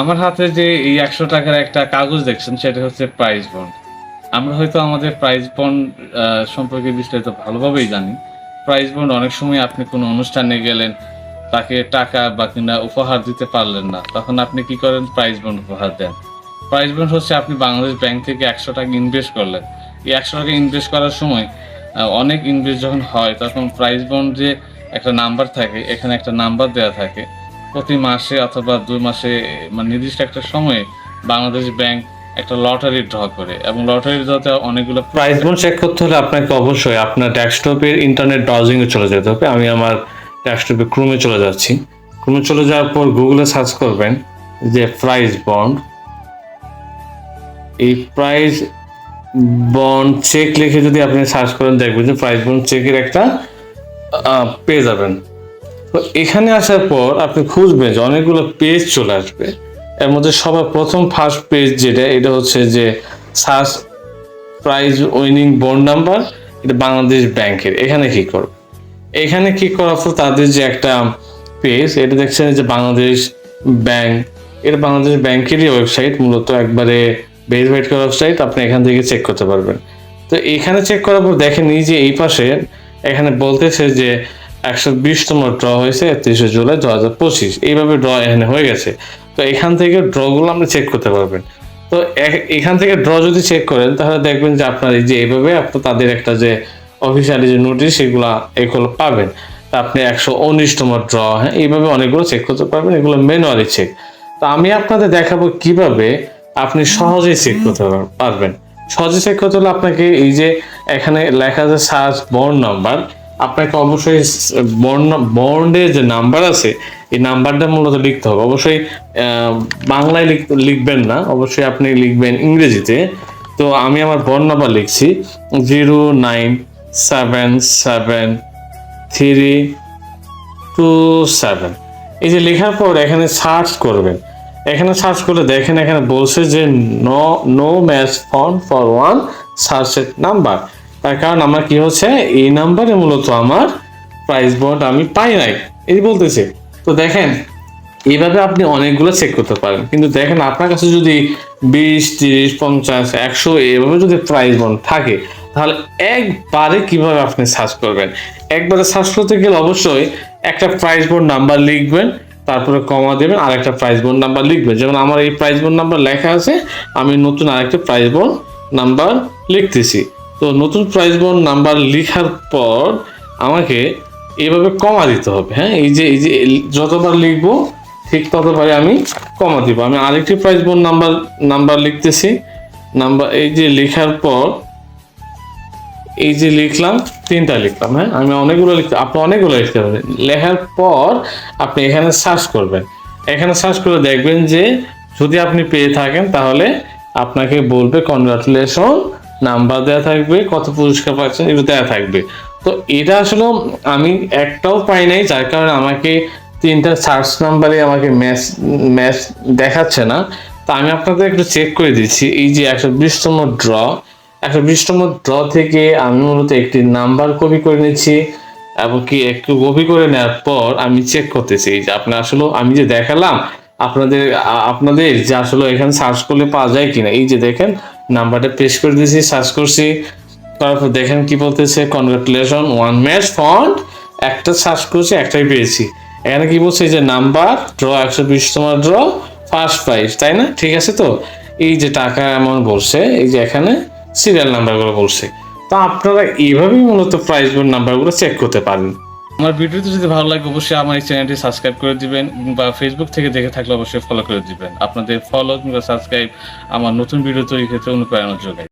আমার হাতে যে এই একশো টাকার একটা কাগজ দেখছেন, সেটা হচ্ছে প্রাইজ বন্ড আমরা হয়তো আমাদের প্রাইজ বন্ড সম্পর্কে বিস্তারিত ভালোভাবেই জানি। প্রাইজ বন্ড অনেক সময় আপনি কোনো অনুষ্ঠানে গেলেন, তাকে টাকা বা কিনা উপহার দিতে পারলেন না, তখন আপনি কি করেন? প্রাইজ বন্ড উপহার দেন। প্রাইজ বন্ড হচ্ছে আপনি বাংলাদেশ ব্যাংক থেকে একশো টাকা ইনভেস্ট করলেন। এই একশো টাকা ইনভেস্ট করার সময় অনেক ইনভেস্ট যখন হয়, তখন প্রাইজ বন্ড যে একটা নাম্বার থাকে, এখানে একটা নাম্বার দেওয়া থাকে। প্রতি মাসে অথবা দুই মাসে মানে নির্দিষ্ট একটা সময়ে বাংলাদেশ ব্যাংক একটা লটারি ড্র করে এবং লটারি ড্রতে অনেকগুলো প্রাইস বন্ড চেক করতে হলে আপনাকে অবশ্যই আপনার ডেস্কটপের ইন্টারনেট ব্রাউজিং এ চলে যেতে হবে। আমি আমার ডেস্কটপে ক্রোমে চলে যাচ্ছি। ক্রোমে চলে যাওয়ার পর গুগলে সার্চ করবেন যে প্রাইস বন্ড এই প্রাইস বন্ড চেক লিখে যদি আপনি সার্চ করেন দেখবেন যে প্রাইস বন্ড চেকের একটা পেয়ে যাবেন। তো এখানে আসার পর আপনি খুঁজবেন যে অনেকগুলো পেজ চলে আসবে। এর মধ্যে সবার প্রথম ফার্স্ট পেজ যেটা, এটা হচ্ছে যে search prize winning bond number এটা বাংলাদেশ ব্যাংকের। এখানে কি করব? এখানে কি করার পর তাদের যে একটা পেজ এটা দেখছেন যে বাংলাদেশ ব্যাংক, এটা বাংলাদেশ ব্যাংকেরই ওয়েবসাইট মূলত একবারে ভেরিফাইড করা ওয়েবসাইট আপনি এখান থেকে চেক করতে পারবেন। তো এখানে চেক করার পর দেখেন যে এই পাশে এখানে বলতেছে যে একশো বিশতম ড্র হয়েছে একত্রিশে জুলাই দু হাজার পঁচিশ। এইভাবে ড্র এখানে হয়ে গেছে। তো এখান থেকে ড্রগুলো আপনি চেক করতে পারবেন। তো এখান থেকে ড্র যদি চেক করেন, তাহলে দেখবেন যে আপনার এই যে এইভাবে আপনার তাদের একটা যে অফিসিয়ালি যে নোটিশ সেগুলো এগুলো পাবেন। তা আপনি একশো উনিশতম ড্র হ্যাঁ এইভাবে অনেকগুলো চেক করতে পারবেন, এগুলো ম্যানুয়ালি চেক তো আমি আপনাদের দেখাবো কীভাবে আপনি সহজেই চেক করতে পার- পারবেন। সহজে চেক করতে হলে আপনাকে এই যে এখানে লেখা আছে সার্চ বন্ড নাম্বার আপনাকে অবশ্যই বন্ড বন্ডের যে নাম্বার আছে, এই নাম্বারটা মূলত লিখতে হবে। অবশ্যই বাংলায় লিখ- লিখবেন না, অবশ্যই আপনি লিখবেন ইংরেজিতে। তো আমি আমার বন্ড নাম্বার লিখছি, zero nine seven seven three two seven. এই যে লেখার পর এখানে সার্চ করবেন। এখানে সার্চ করলে দেখেন এখানে বলছে যে no no match found for one সার্চের নাম্বার তার কারণ আমার কি হচ্ছে? এই নাম্বারে মূলত আমার প্রাইস বন্ড আমি পাই নাই। এই বলতেছে। তো দেখেন, এইভাবে আপনি অনেকগুলো চেক করতে পারেন। কিন্তু দেখেন, আপনার কাছে যদি বিশ, তিরিশ, পঞ্চাশ, একশো এভাবে যদি প্রাইস বন্ড থাকে, তাহলে একবারে কীভাবে আপনি সার্চ করবেন? একবারে সার্চ করতে গেলে অবশ্যই একটা প্রাইস বোর্ড নাম্বার লিখবেন, তারপরে কমা দেবেন আর একটা প্রাইস বোর্ড নাম্বার লিখবেন। যেমন আমার এই প্রাইস বোর্ড নাম্বার লেখা আছে, আমি নতুন আরেকটা প্রাইস বোর্ড নাম্বার লিখতেছি। তো নতুন প্রাইস বোর্ড নাম্বার লেখার পর আমাকে এভাবে কমা দিতে হবে হ্যাঁ? এই যে এই যে যতবার লিখব, ঠিক ততবারে আমি কমা দিব। আমি আরেকটি প্রাইস বোর্ড নাম্বার নাম্বার লিখতেছি। নাম্বার এই যে লেখার পর, এই যে লিখলাম, তিনটা লিখলাম হ্যাঁ? আমি অনেকগুলো লিখতে, আপনি অনেকগুলো লিখতে পারেন। লেখার পর আপনি এখানে সার্চ করবেন। এখানে সার্চ করে দেখবেন যে যদি আপনি পেয়ে থাকেন, তাহলে আপনাকে বলবে কনগ্রাচুলেশন নাম্বার দেওয়া থাকবে, কত পুরস্কার পাচ্ছেন এগুলো দেওয়া থাকবে। তো এটা আসলে আমি একটাও পাই নাই, যার কারণে আমাকে তিনটা সার্চ নাম্বারে আমাকে ম্যাচ ম্যাচ দেখাচ্ছে না। তা আমি আপনাদের একটু চেক করে দিচ্ছি, এই যে একশো বিশতম ড্র একশো বিশতম ড্র থেকে আমি মূলত একটি নাম্বার কপি করে নিচ্ছি, এবং কি একটু কপি করে নেওয়ার পর আমি চেক করতেছি। এই যে আপনার আসলে আমি যে দেখালাম আপনাদের আপনাদের যে আসলে এখানে সার্চ করলে পাওয়া যায় কিনা, এই যে দেখেন নাম্বারটা পেস্ট করে দিয়েছি সার্চ করছি। তারপর দেখেন কি বলতেছে কনগ্রাচুলেশন ওয়ান ম্যাচ ফন্ড একটা সার্চ করছি, একটাই পেয়েছি। এখানে কি বলছে যে নাম্বার ড্র একশো বিশ তোমার ড্র ফার্স্ট প্রাইজ তাই না? ঠিক আছে তো? এই যে টাকা এমন বলছে, এই যে এখানে সিরিয়াল নাম্বারগুলো বলছে। তো আপনারা এইভাবেই মূলত বোর্ড নাম্বারগুলো চেক করতে পারেন। আমার ভিডিওটি যদি ভালো লাগে, অবশ্যই আমার এই চ্যানেলটি সাবস্ক্রাইব করে দিবেন বা ফেসবুক থেকে দেখে থাকলে অবশ্যই ফলো করে দিবেন। আপনাদের ফলো কিংবা সাবস্ক্রাইব আমার নতুন ভিডিও তৈরি ক্ষেত্রে অনুপ্রেরণা যোগায়।